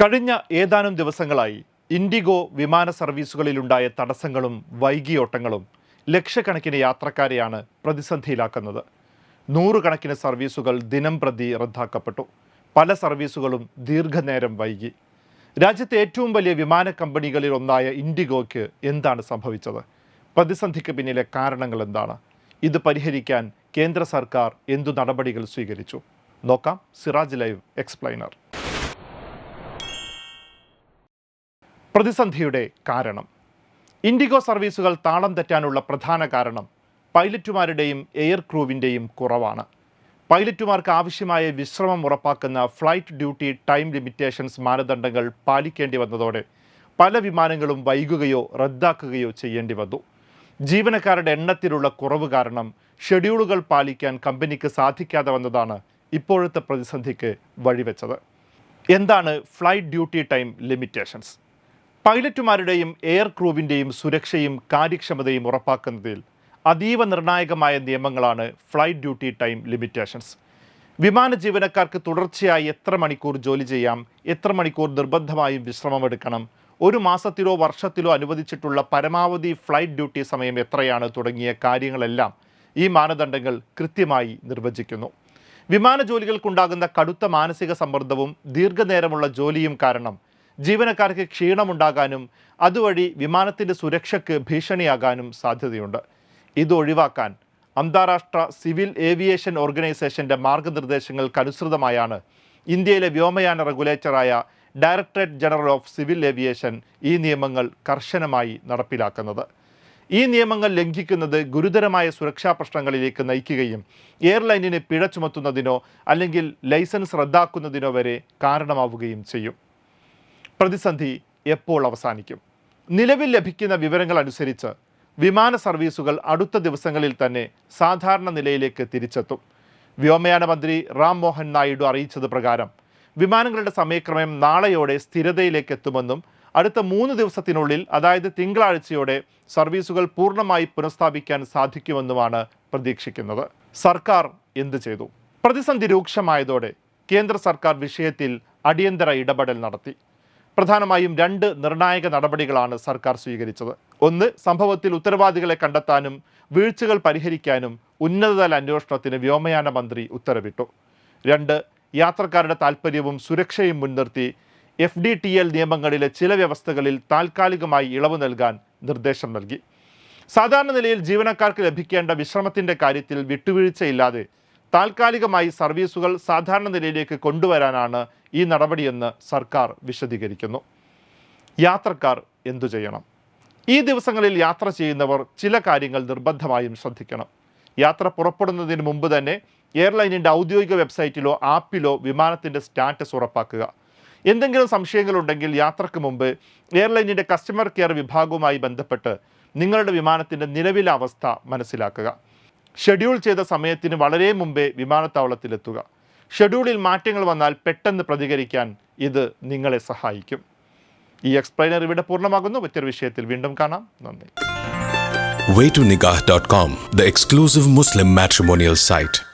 കഴിഞ്ഞ ഏതാനും ദിവസങ്ങളായി ഇൻഡിഗോ വിമാന സർവീസുകളിലുണ്ടായ തടസ്സങ്ങളും വൈകിയോട്ടങ്ങളും ലക്ഷക്കണക്കിന് യാത്രക്കാരെയാണ് പ്രതിസന്ധിയിലാക്കുന്നത്. നൂറുകണക്കിന് സർവീസുകൾ ദിനം പ്രതി റദ്ദാക്കപ്പെട്ടു. പല സർവീസുകളും ദീർഘനേരം വൈകി. രാജ്യത്തെ ഏറ്റവും വലിയ വിമാന കമ്പനികളിൽ ഒന്നായ ഇൻഡിഗോയ്ക്ക് എന്താണ് സംഭവിച്ചത്? പ്രതിസന്ധിക്ക് പിന്നിലെ കാരണങ്ങൾ എന്താണ്? ഇത് പരിഹരിക്കാൻ കേന്ദ്ര സർക്കാർ എന്തു നടപടികൾ സ്വീകരിച്ചു? നോക്കാം സിറാജ് ലൈവ് എക്സ്പ്ലൈനർ പ്രതിസന്ധിയുടെ കാരണം. ഇൻഡിഗോ സർവീസുകൾ താളം തെറ്റാനുള്ള പ്രധാന കാരണം പൈലറ്റുമാരുടെയും എയർ ക്രൂവിന്റെയും കുറവാണ്. പൈലറ്റുമാർക്ക് ആവശ്യമായ വിശ്രമം ഉറപ്പാക്കുന്ന ഫ്ലൈറ്റ് ഡ്യൂട്ടി ടൈം ലിമിറ്റേഷൻസ് മാനദണ്ഡങ്ങൾ പാലിക്കേണ്ടി വന്നതോടെ പല വിമാനങ്ങളും വൈകുകയോ റദ്ദാക്കുകയോ ചെയ്യേണ്ടി വന്നു. ജീവനക്കാരുടെ എണ്ണത്തിലുള്ള കുറവ് കാരണം ഷെഡ്യൂളുകൾ പാലിക്കാൻ കമ്പനിക്ക് സാധിക്കാതെ വന്നതാണ് ഇപ്പോഴത്തെ പ്രതിസന്ധിക്ക് വഴിവെച്ചത്. എന്താണ് ഫ്ലൈറ്റ് ഡ്യൂട്ടി ടൈം ലിമിറ്റേഷൻസ്? പൈലറ്റുമാരുടെയും എയർ ക്രൂവിന്റെയും സുരക്ഷയും കാര്യക്ഷമതയും ഉറപ്പാക്കുന്നതിൽ അതീവ നിർണായകമായ നിയമങ്ങളാണ് ഫ്ലൈറ്റ് ഡ്യൂട്ടി ടൈം ലിമിറ്റേഷൻസ്. വിമാന ജീവനക്കാർക്ക് തുടർച്ചയായി എത്ര മണിക്കൂർ ജോലി ചെയ്യാം എത്ര മണിക്കൂർ നിർബന്ധമായും വിശ്രമമെടുക്കണം ഒരു മാസത്തിലോ വർഷത്തിലോ അനുവദിച്ചിട്ടുള്ള പരമാവധി ഫ്ലൈറ്റ് ഡ്യൂട്ടി സമയം എത്രയാണ് തുടങ്ങിയ കാര്യങ്ങളെല്ലാം ഈ മാനദണ്ഡങ്ങൾ കൃത്യമായി നിർവചിക്കുന്നു. വിമാന ജോലികൾക്കുണ്ടാകുന്ന കടുത്ത മാനസിക സമ്മർദ്ദവും ദീർഘനേരമുള്ള ജോലിയും കാരണം ജീവനക്കാർക്ക് ക്ഷീണമുണ്ടാകാനും അതുവഴി വിമാനത്തിന്റെ സുരക്ഷയ്ക്ക് ഭീഷണിയാകാനും സാധ്യതയുണ്ട്. ഇത് ഒഴിവാക്കാൻ അന്താരാഷ്ട്ര സിവിൽ ഏവിയേഷൻ ഓർഗനൈസേഷന്റെ മാർഗനിർദ്ദേശങ്ങൾക്കനുസൃതമായാണ് ഇന്ത്യയിലെ വ്യോമയാന റെഗുലേറ്ററായ directorate general of civil aviation ഈ നിയമങ്ങൾ കർശനമായി നടപ്പിലാക്കുന്നത്. ഈ നിയമങ്ങൾ ലംഘിക്കുന്നത് ഗുരുതരമായ സുരക്ഷാ പ്രശ്നങ്ങളിലേക്ക് നയിക്കുകയും എയർലൈനിന് പിഴ ചുമത്തുന്നതിനോ അല്ലെങ്കിൽ ലൈസൻസ് റദ്ദാക്കുന്നതിനോ വരെ കാരണമാവുകയും ചെയ്യും. പ്രതിസന്ധി എപ്പോൾ അവസാനിക്കും? നിലവിൽ ലഭിക്കുന്ന വിവരങ്ങൾ അനുസരിച്ച് വിമാന സർവീസുകൾ അടുത്ത ദിവസങ്ങളിൽ തന്നെ സാധാരണ നിലയിലേക്ക് തിരിച്ചെത്തും. വ്യോമയാന മന്ത്രി റാം മോഹൻ നായിഡു അറിയിച്ചത് പ്രകാരം വിമാനങ്ങളുടെ സമയക്രമം നാളെയോടെ സ്ഥിരതയിലേക്ക് എത്തുമെന്നും അടുത്ത മൂന്ന് ദിവസത്തിനുള്ളിൽ അതായത് തിങ്കളാഴ്ചയോടെ സർവീസുകൾ പൂർണമായി പുനഃസ്ഥാപിക്കാൻ സാധിക്കുമെന്നുമാണ് പ്രതീക്ഷിക്കുന്നത്. സർക്കാർ എന്തു ചെയ്തു? പ്രതിസന്ധി രൂക്ഷമായതോടെ കേന്ദ്ര സർക്കാർ വിഷയത്തിൽ അടിയന്തര ഇടപെടൽ നടത്തി. പ്രധാനമായും രണ്ട് നിർണായക നടപടികളാണ് സർക്കാർ സ്വീകരിച്ചത്. ഒന്ന് സംഭവത്തിൽ ഉത്തരവാദികളെ കണ്ടെത്താനും വീഴ്ചകൾ പരിഹരിക്കാനും ഉന്നതതല അന്വേഷണത്തിന് വ്യോമയാന മന്ത്രി ഉത്തരവിട്ടു. രണ്ട് യാത്രക്കാരുടെ താൽപ്പര്യവും സുരക്ഷയും മുൻനിർത്തി എഫ് ഡി ടി എൽ നിയമങ്ങളിലെ ചില വ്യവസ്ഥകളിൽ താൽക്കാലികമായി ഇളവ് നൽകാൻ നിർദ്ദേശം നൽകി. സാധാരണ നിലയിൽ ജീവനക്കാർക്ക് ലഭിക്കേണ്ട വിശ്രമത്തിന്റെ കാര്യത്തിൽ വിട്ടുവീഴ്ചയില്ലാതെ താൽക്കാലികമായി സർവീസുകൾ സാധാരണ നിലയിലേക്ക് കൊണ്ടുവരാനാണ് ഈ നടപടിയെന്ന് സർക്കാർ വിശദീകരിക്കുന്നു. യാത്രക്കാർ എന്തു ചെയ്യണം? ഈ ദിവസങ്ങളിൽ യാത്ര ചെയ്യുന്നവർ ചില കാര്യങ്ങൾ നിർബന്ധമായും ശ്രദ്ധിക്കണം. യാത്ര പുറപ്പെടുന്നതിന് മുമ്പ് തന്നെ എയർലൈനിന്റെ ഔദ്യോഗിക വെബ്സൈറ്റിലോ ആപ്പിലോ വിമാനത്തിന്റെ സ്റ്റാറ്റസ് ഉറപ്പാക്കുക. എന്തെങ്കിലും സംശയങ്ങളുണ്ടെങ്കിൽ യാത്രയ്ക്ക് മുമ്പ് എയർലൈനിന്റെ കസ്റ്റമർ കെയർ വിഭാഗവുമായി ബന്ധപ്പെട്ട് നിങ്ങളുടെ വിമാനത്തിന്റെ നിലവിലെ അവസ്ഥ മനസ്സിലാക്കുക. ഷെഡ്യൂൾ ചെയ്ത സമയത്തിന് വളരെ മുമ്പേ വിമാനത്താവളത്തിലെത്തുക. ഷെഡ്യൂളിൽ മാറ്റങ്ങൾ വന്നാൽ പെട്ടെന്ന് പ്രതികരിക്കാൻ ഇത് നിങ്ങളെ സഹായിക്കും. ഈ എക്സ്പ്ലെയിനർ ഇവിടെ പൂർണമാകുന്നു. മറ്റൊരു വിഷയത്തിൽ വീണ്ടും കാണാം. നന്ദി. Waytonikah.com, the exclusive Muslim matrimonial site.